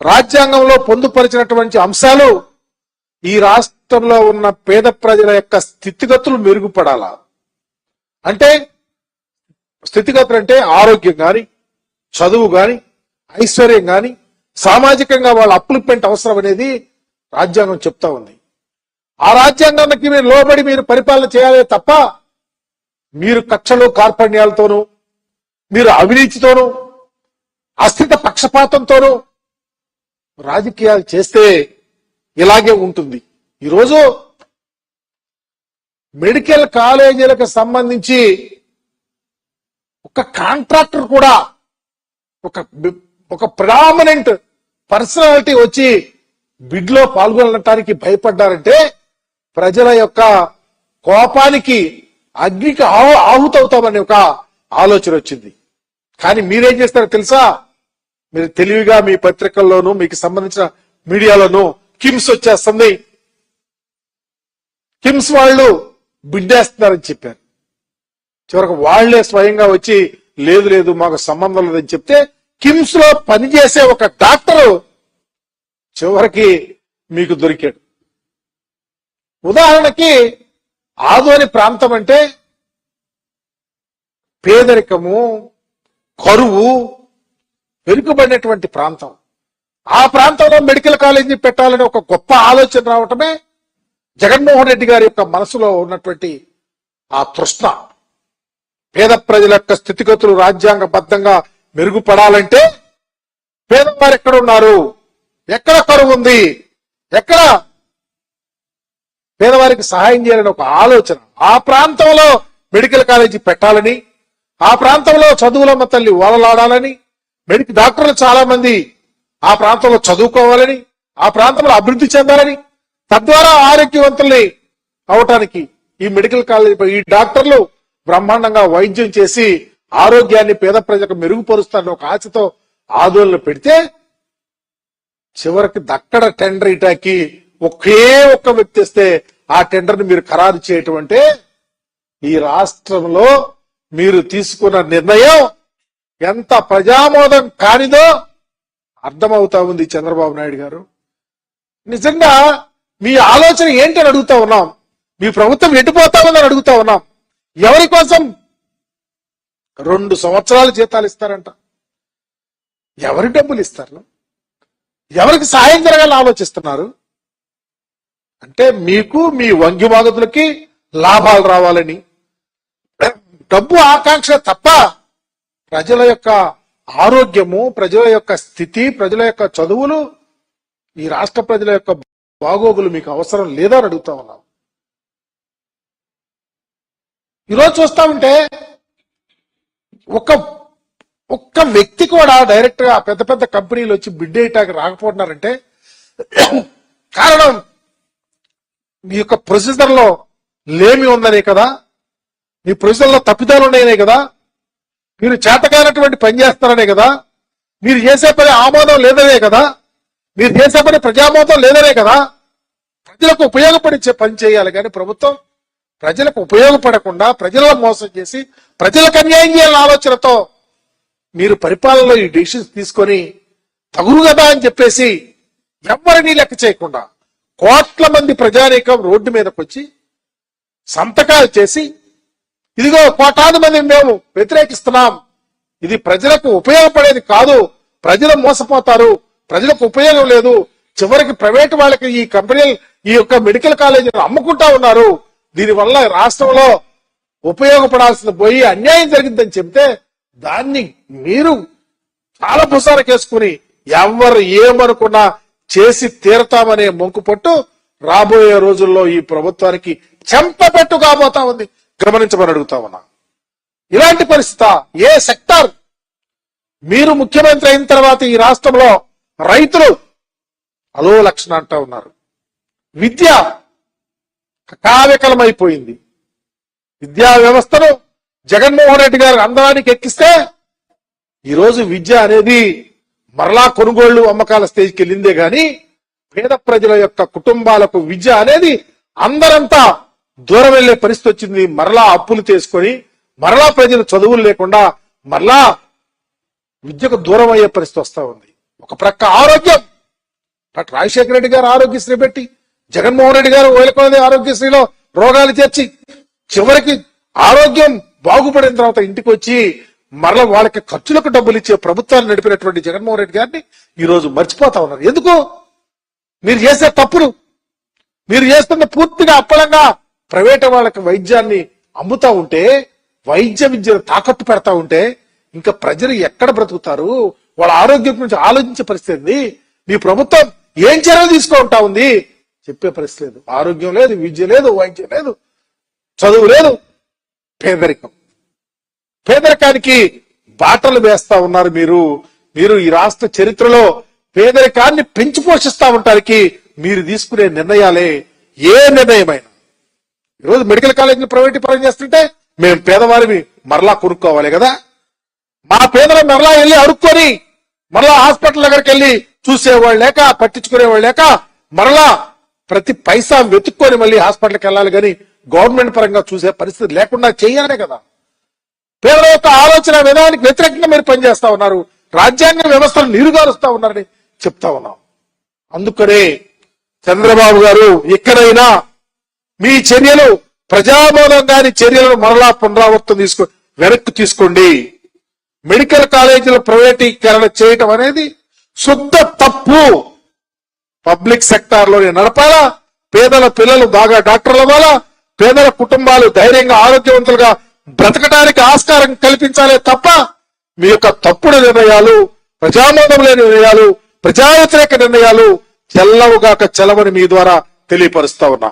రాజ్యాంగంలో పొందుపరిచినటువంటి అంశాలు ఈ రాష్ట్రంలో ఉన్న పేద ప్రజల యొక్క స్థితిగతులు మెరుగుపడాలా. అంటే స్థితిగతులు అంటే ఆరోగ్యం కానీ చదువు కానీ ఐశ్వర్యం కానీ సామాజికంగా వాళ్ళ అప్లిప్మెంట్ అవసరం అనేది రాజ్యాంగం చెప్తా ఉంది. ఆ రాజ్యాంగానికి మీరు లోబడి మీరు పరిపాలన చేయాలే తప్ప మీరు కక్షలు కార్పణ్యాలతోనూ మీరు అవినీతితోనూ అస్థిత పక్షపాతంతోనూ రాజకీయాలు చేస్తే ఇలాగే ఉంటుంది. ఈరోజు మెడికల్ కాలేజీలకు సంబంధించి ఒక కాంట్రాక్టర్ కూడా ఒక ఒక ప్రామినెంట్ పర్సనాలిటీ వచ్చి బిడ్లో పాల్గొనటానికి భయపడ్డారంటే ప్రజల యొక్క కోపానికి అగ్నికి ఆహు ఆహుతవుతామని ఒక ఆలోచన వచ్చింది. కానీ మీరేం చేస్తారో తెలుసా? మీరు తెలివిగా మీ పత్రికల్లోనూ మీకు సంబంధించిన మీడియాలోనూ కిమ్స్ వచ్చేస్తుంది కిమ్స్ వాళ్ళు బిడ్డేస్తున్నారని చెప్పారు. చివరికి వాళ్ళే స్వయంగా వచ్చి లేదు లేదు మాకు సంబంధం లేదని చెప్తే కిమ్స్లో పనిచేసే ఒక డాక్టరు చివరికి మీకు దొరికాడు. ఉదాహరణకి ఆదోని ప్రాంతం అంటే పేదరికము కరువు వెనుకబడినటువంటి ప్రాంతం. ఆ ప్రాంతంలో మెడికల్ కాలేజీ పెట్టాలని ఒక గొప్ప ఆలోచన రావటమే జగన్మోహన్ రెడ్డి గారి యొక్క మనసులో ఉన్నటువంటి ఆ తృష్ణ. పేద ప్రజల యొక్క స్థితిగతులు రాజ్యాంగబద్ధంగా మెరుగుపడాలంటే పేదవారు ఎక్కడ ఉన్నారు? ఎక్కడ కరువు ఉంది? ఎక్కడ? పేదవారికి సహాయం చేయాలని ఒక ఆలోచన. ఆ ప్రాంతంలో మెడికల్ కాలేజీ పెట్టాలని ఆ ప్రాంతంలో చదువులమ్మ తల్లి ఓలలాడాలని మెడికల్ డాక్టర్లు చాలా మంది ఆ ప్రాంతంలో చదువుకోవాలని ఆ ప్రాంతంలో అభివృద్ధి చెందాలని తద్వారా ఆరోగ్యవంతుల్ని అవటానికి ఈ మెడికల్ కాలేజీ ఈ డాక్టర్లు బ్రహ్మాండంగా వైద్యం చేసి ఆరోగ్యాన్ని పేద ప్రజలకు మెరుగుపరుస్తారని ఒక ఆశతో ఆందోళన పెడితే చివరికి దక్కడ టెండర్ ఇటాకి ఒకే ఒక్క వ్యక్తి ఇస్తే ఆ టెండర్ని మీరు ఖరారు చేయటం అంటే ఈ రాష్ట్రంలో మీరు తీసుకున్న నిర్ణయం ఎంత ప్రజామోదం కానిదో అర్థమవుతా ఉంది చంద్రబాబు నాయుడు గారు. నిజంగా మీ ఆలోచన ఏంటి అని అడుగుతా ఉన్నాం. మీ ప్రభుత్వం ఎటుపోతా ఉందని అడుగుతా ఉన్నాం. ఎవరి కోసం? రెండు సంవత్సరాలు జీతాలు ఇస్తారంట. ఎవరి డబ్బులు ఇస్తారు? ఎవరికి సాయం జరగాలని ఆలోచిస్తున్నారు? అంటే మీకు మీ వంగి బాగతులకి లాభాలు రావాలని. డబ్బు ఆకాంక్ష తప్ప ప్రజల యొక్క ఆరోగ్యము ప్రజల యొక్క స్థితి ప్రజల యొక్క చదువులు ఈ రాష్ట్ర ప్రజల యొక్క బాగోగులు మీకు అవసరం లేదని అడుగుతా ఉన్నాం. ఈరోజు చూస్తా ఉంటే ఒక ఒక్క వ్యక్తి కూడా డైరెక్ట్గా పెద్ద పెద్ద కంపెనీలు వచ్చి బిడ్ వేయటానికి రాకపోతున్నారంటే కారణం మీ యొక్క ప్రొసీజర్లో లేమి ఉందనే కదా మీ ప్రొసీజర్లో తప్పిదాలు ఉన్నాయనే కదా మీరు చేతకానటువంటి పని చేస్తారనే కదా? మీరు చేసే పని ఆమోదం లేదనే కదా? మీరు చేసే పని ప్రజామోదం లేదనే కదా? ప్రజలకు ఉపయోగపడే పని చేయాలి. కానీ ప్రభుత్వం ప్రజలకు ఉపయోగపడకుండా ప్రజలను మోసం చేసి ప్రజలకు అన్యాయం చేయాలన్న ఆలోచనతో మీరు పరిపాలనలో ఈ డిసిషన్స్ తీసుకొని తగురు కదా అని చెప్పేసి ఎవరిని లెక్క చేయకుండా కోట్ల మంది ప్రజానీకం రోడ్డు మీదకి వచ్చి సంతకాలు చేసి ఇదిగో కోటాది మంది మేము వ్యతిరేకిస్తున్నాం. ఇది ప్రజలకు ఉపయోగపడేది కాదు. ప్రజలు మోసపోతారు. ప్రజలకు ఉపయోగం లేదు. చివరికి ప్రైవేట్ వాళ్ళకి ఈ కంపెనీలు ఈ యొక్క మెడికల్ కాలేజీలు అమ్ముకుంటా ఉన్నారు. దీనివల్ల రాష్ట్రంలో ఉపయోగపడాల్సింది పోయి అన్యాయం జరిగిందని చెప్తే దాన్ని మీరు చాలా పుసారకేసుకుని ఎవరు ఏమనుకున్నా చేసి తీరతామనే మొంకు పట్టు రాబోయే రోజుల్లో ఈ ప్రభుత్వానికి చెంపపెట్టు కాబోతా ఉంది. గమనించమని అడుగుతా ఉన్నా. ఇలాంటి పరిస్థితి ఏ సెక్టార్? మీరు ముఖ్యమంత్రి అయిన తర్వాత ఈ రాష్ట్రంలో రైతులు అలో లక్షణ అంటా ఉన్నారు. విద్య కావ్యకలమైపోయింది. విద్యా వ్యవస్థను జగన్మోహన్ రెడ్డి గారు అందరానికి ఎక్కిస్తే ఈరోజు విద్య అనేది మరలా కొనుగోళ్ళు అమ్మకాల స్టేజ్కి వెళ్ళిందే గాని పేద ప్రజల యొక్క కుటుంబాలకు విద్య అనేది అందరంతా దూరం వెళ్ళే పరిస్థితి వచ్చింది. మరలా అప్పులు చేసుకొని మరలా ప్రజలు చదువులు లేకుండా మరలా విద్యకు దూరం అయ్యే పరిస్థితి వస్తా ఉంది. ఒక ప్రక్క ఆరోగ్యం. డాక్టర్ రాజశేఖర రెడ్డి గారు ఆరోగ్యశ్రీ పెట్టి జగన్మోహన్ రెడ్డి గారు వేలకొనేది ఆరోగ్యశ్రీలో రోగాలు చేర్చి చివరికి ఆరోగ్యం బాగుపడిన తర్వాత ఇంటికి వచ్చి మరల వాళ్ళకి ఖర్చులకు డబ్బులు ఇచ్చే ప్రభుత్వాలు నడిపినటువంటి జగన్మోహన్ రెడ్డి గారిని ఈరోజు మర్చిపోతా ఉన్నారు. ఎందుకు? మీరు చేసే తప్పులు. మీరు చేస్తున్న పూర్తిగా అప్పలంగా ప్రైవేట్ వాళ్ళకి వైద్యాన్ని అమ్ముతా ఉంటే వైద్య విద్యను తాకట్టు పెడతా ఉంటే ఇంకా ప్రజలు ఎక్కడ బ్రతుకుతారు? వాళ్ళ ఆరోగ్యం గురించి ఆలోచించే పరిస్థితి మీ ప్రభుత్వం ఏం చర్యలు తీసుకుంటా ఉంది? చెప్పే పరిస్థితి లేదు. ఆరోగ్యం లేదు విద్య లేదు వైద్యం లేదు చదువు లేదు. పేదరికం. పేదరికానికి బాటలు వేస్తా ఉన్నారు మీరు. మీరు ఈ రాష్ట్ర చరిత్రలో పేదరికాన్ని పెంచి పోషిస్తా ఉండటానికి మీరు తీసుకునే నిర్ణయాలే ఏ నిర్ణయమైనా. ఈరోజు మెడికల్ కాలేజీని ప్రైవేట్ పరం చేస్తుంటే మేము పేదవారిని మరలా కొనుక్కోవాలి కదా. మా పేదలు మరలా వెళ్ళి అడుక్కొని మరలా హాస్పిటల్ దగ్గరికి వెళ్ళి చూసేవాళ్ళు లేక పట్టించుకునేవాళ్ళు లేక మరలా ప్రతి పైసా వెతుక్కొని మళ్ళీ హాస్పిటల్కి వెళ్ళాలి కానీ గవర్నమెంట్ పరంగా చూసే పరిస్థితి లేకుండా చేయాలనే కదా. పేదల యొక్క ఆలోచన విధానానికి వ్యతిరేకంగా మీరు పనిచేస్తా ఉన్నారు. రాజ్యాంగ వ్యవస్థను నీరుగారుస్తా ఉన్నారని చెప్తా ఉన్నాం. అందుకనే చంద్రబాబు గారు ఎక్కడైనా మీ చర్యలు ప్రజాబోధం కాని చర్యలను మరలా పునరావృతం తీసుకో వెనక్కి తీసుకోండి. మెడికల్ కాలేజీల ప్రైవేటీకరణ చేయటం అనేది శుద్ధ తప్పు. పబ్లిక్ సెక్టార్లోనే నడపాలా. పేదల పిల్లలు బాగా డాక్టర్లు అవ్వాలా. పేదల కుటుంబాలు ధైర్యంగా ఆరోగ్యవంతులుగా బ్రతకడానికి ఆస్కారం కల్పించాలే తప్ప మీ యొక్క తప్పుడు నిర్ణయాలు ప్రజామోదం లేని నిర్ణయాలు ప్రజా వ్యతిరేక నిర్ణయాలు చెల్లవుగాక చెలవని మీ ద్వారా తెలియపరుస్తా ఉన్నా.